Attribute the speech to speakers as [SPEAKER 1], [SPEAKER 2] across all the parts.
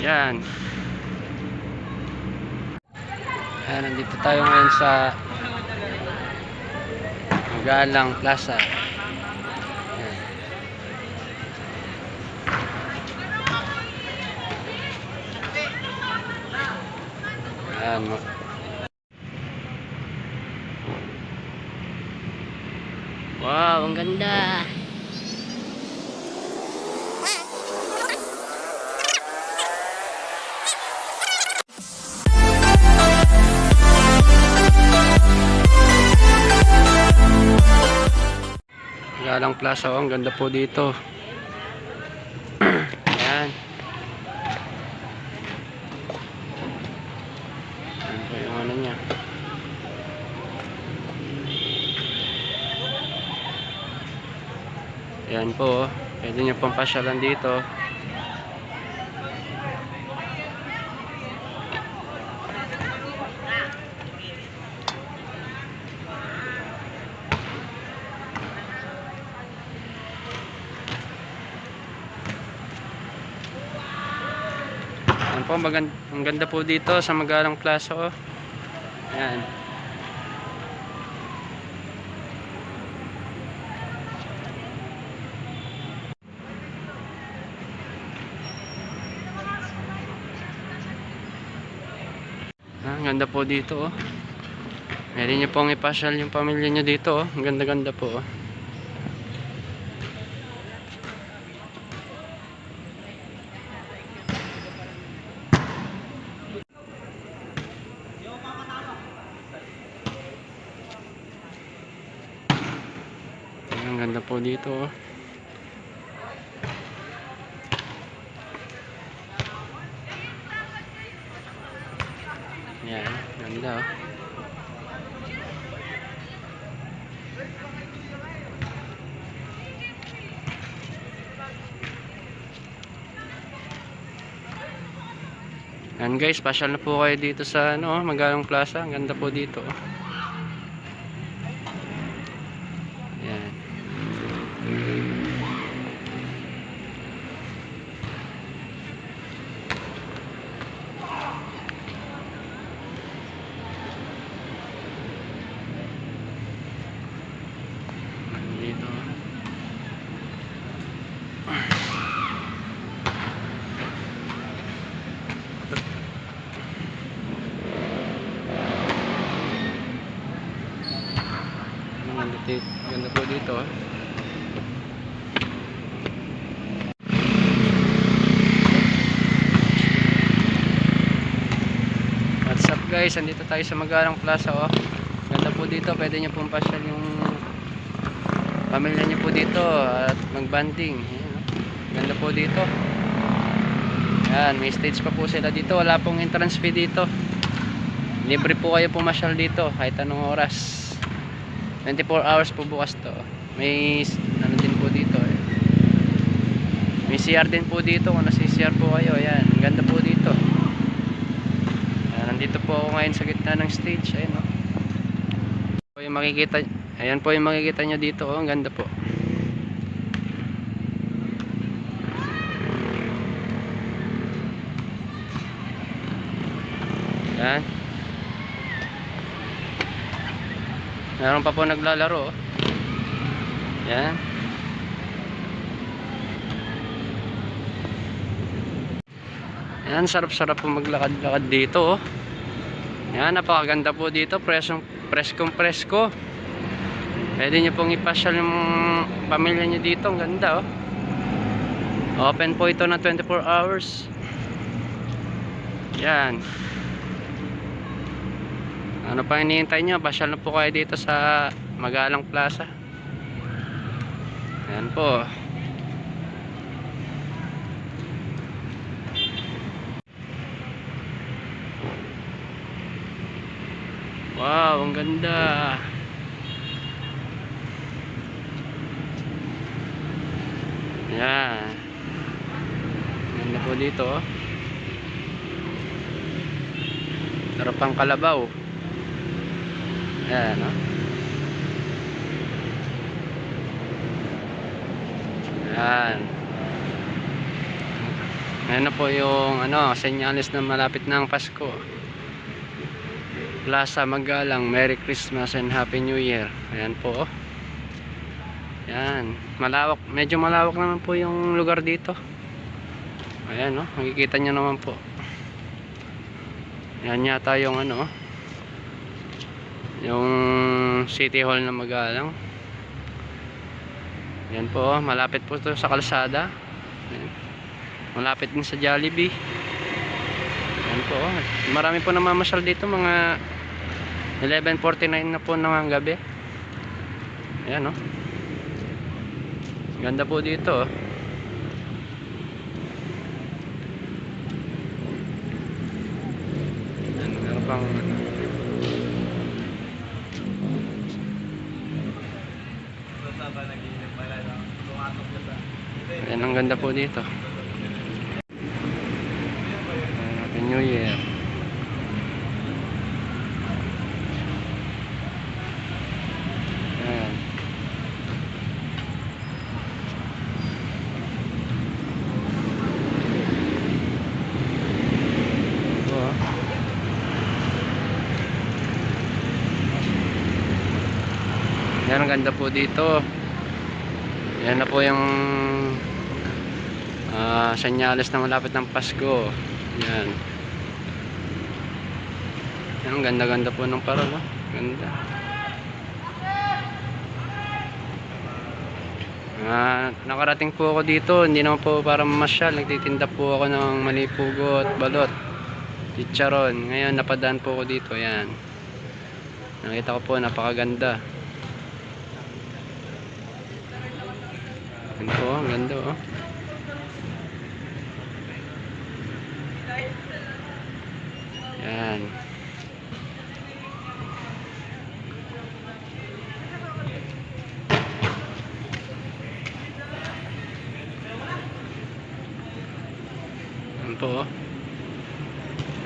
[SPEAKER 1] Yan. Ayan, nandito tayo ngayon sa Magalang Plaza. Ayan. Ayan. Wow, ang ganda. Galang Plaza, oh, ang ganda po dito. Ayan. Ayan po yung ano niya. Ayan po, oh. pwede nyo pong pasyalan dito. Po, magan- ang ganda po dito sa Magalang Plaza. Oh. Ayan. Ah, ang ganda po dito. Oh. Pwede nyo pong ipasyal yung pamilya nyo dito. Oh. Ang ganda-ganda po. Oh. Ganda po dito. Oh. Yan, ganda oh. Yan guys, pasyal na po kayo dito sa ano, Magalang Plaza. Ang ganda po dito. oh. Yan. Dito. Ang Ganda, po dito. ah. What's up guys? Andito tayo sa Magalang Plaza oh. Ganda po dito. Pwede nyo pong pasyal yung pamilya nyo po dito at magbanding. Oh. Ganda po dito. Yan, may stage pa po sila dito. Wala pong entrance fee dito. Libre po kayo pumasyal dito kahit anong oras. 24 hours po bukas to. May ano din po dito eh. May CR din po dito kung nasi-CR po kayo. Ayan, ganda po dito. Ayan, nandito po ako ngayon sa gitna ng stage. Ayan oh. Po yung makikita, ayan po yung makikita nyo dito. Oh, ang ganda po. Ayan. Meron pa po naglalaro. Yan. Yan, sarap-sarap po maglakad-lakad dito. Oh. Yan, napakaganda po dito. Presong, preskong presko. Pwede nyo pong ipasyal yung pamilya nyo dito. Ang ganda oh. Open po ito na 24 hours. Yan. Ano pa hinihintay nyo? Pasyal na po kayo dito sa Magalang Plaza. Ayan po. Wow, ang ganda. Yan. Ganda po dito. oh. Sarap ang kalabaw. Ayan, no? Ayan. Ayan na po yung ano, senyales na malapit na ang Pasko. Plaza Magalang, Merry Christmas and Happy New Year. Ayan po. oh. Ayan, malawak, medyo malawak naman po yung lugar dito. Ayan oh, makikita nyo naman po. Yan yata yung ano, oh. Yung City Hall na Magalang. Yan po, oh, malapit po to sa kalsada. Malapit din sa Jollibee. Yan po, oh. marami po namamasyal dito, mga 11.49 na po ng gabi. Ayan oh. Ganda po dito oh. Meron pang Ayan, ang ganda po dito. Happy New Year. Ayan. Ito, ah. Yan ang ganda po dito. Yan na po yung ah senyales na malapit ng Pasko. Yan. Ang ganda-ganda po ng parol, no? Ganda. Ah, nakarating po ako dito, hindi naman po para mamasyal. Nagtitinda po ako ng malipugot, balot, chicharon. Ngayon napadaan po ako dito, yan. Nakita ko po napakaganda. Yan po, ganda oh. Yan. Yan po.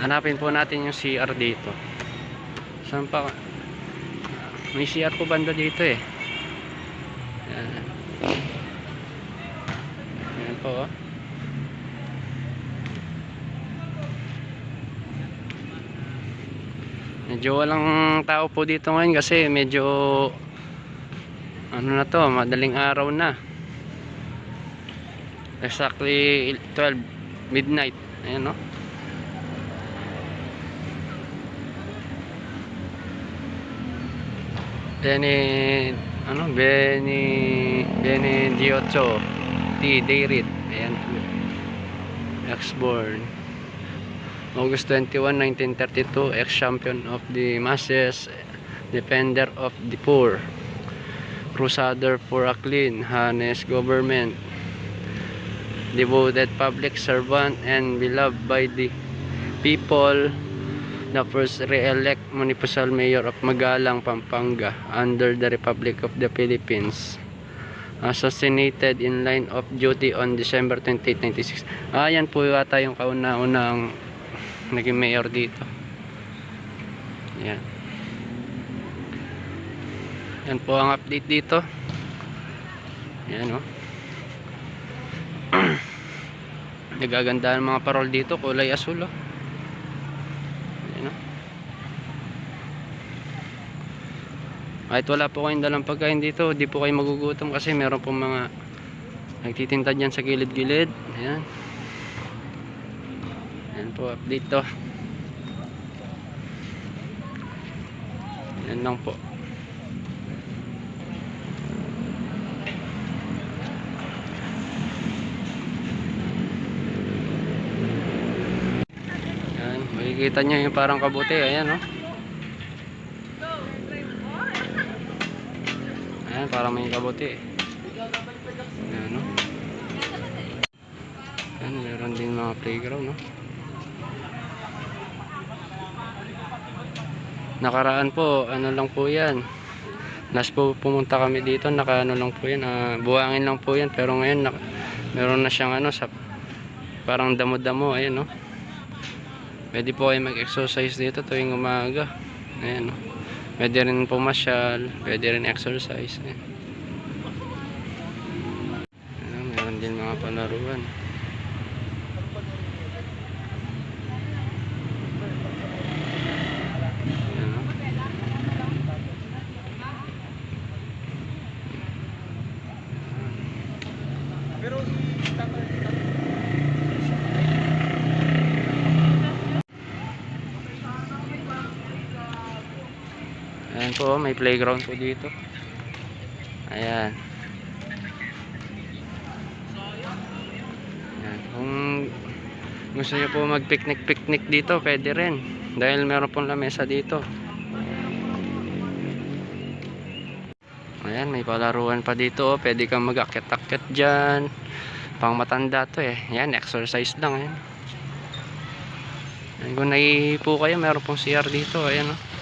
[SPEAKER 1] Hanapin po natin yung CR dito. Saan pa? May CR po banda dito eh. Yan. Yan po Medyo walang tao po dito ngayon kasi medyo ano na to, madaling araw na. Exactly 12 midnight. Ayan no. Beni ano Beni Beni 18 T Dayrit ayan ex-born August 21, 1932 ex-champion of the masses defender of the poor crusader for a clean honest government devoted public servant and beloved by the people. The first re-elect municipal mayor of Magalang, Pampanga under the Republic of the Philippines assassinated in line of duty on December 28, 96 ah yan po yata yung kauna-unang naging mayor dito. Yan yan po ang update dito. Yan o nagaganda ang mga parol dito. Kulay asul oh. Yan, oh. kahit wala po kayong dalang pagkain dito di po kayo magugutom kasi meron pong mga nagtitinda dyan sa gilid-gilid. Ayan yan po update to yan lang po. Yan makikita nyo yung parang kabuti. Ayan oh. Ayan parang may kabuti. Ayan oh. Yan meron din mga playground no nakaraan po ano lang po yan. Last po pumunta kami dito naka ano lang po yan ah, buhangin lang po yan. Pero ngayon nak meron na siyang ano sa parang damo-damo ayan no? Pwede po kayo mag-exercise dito tuwing umaga. Ayan no? Pwede rin pumasyal pwede rin exercise ayan. Ayan, meron din mga palaruan po, may playground po dito. Ayan. Ayan. Kung gusto niyo po mag-picnic-picnic dito, pwede rin. Dahil meron pong lamesa dito. Ayan, may palaruan pa dito. oh. Pwede kang mag-akit-akit dyan. Pang matanda to eh. Ayan, exercise lang. Ayan. Kung naipo kayo, meron pong CR dito. Ayan oh.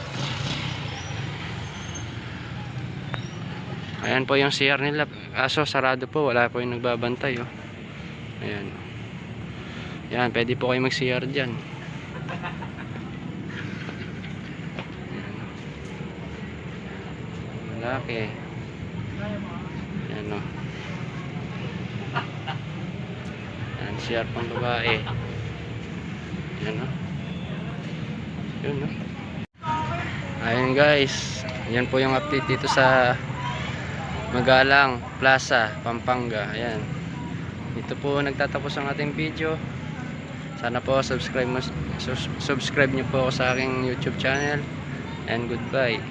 [SPEAKER 1] Ayan po yung CR nila. Kaso sarado po, wala po yung nagbabantay oh. Ayan. Yan, pwede po kayo mag-CR dyan. Ayan. Malaki. Ayan o. Ayan, CR pang babae. Ayan o. Yun o. Ayan guys. Ayan po yung update dito sa Magalang Plaza, Pampanga. Ayan. Dito po nagtatapos ang ating video. Sana po subscribe mo, subscribe niyo po ako sa aking YouTube channel. And goodbye.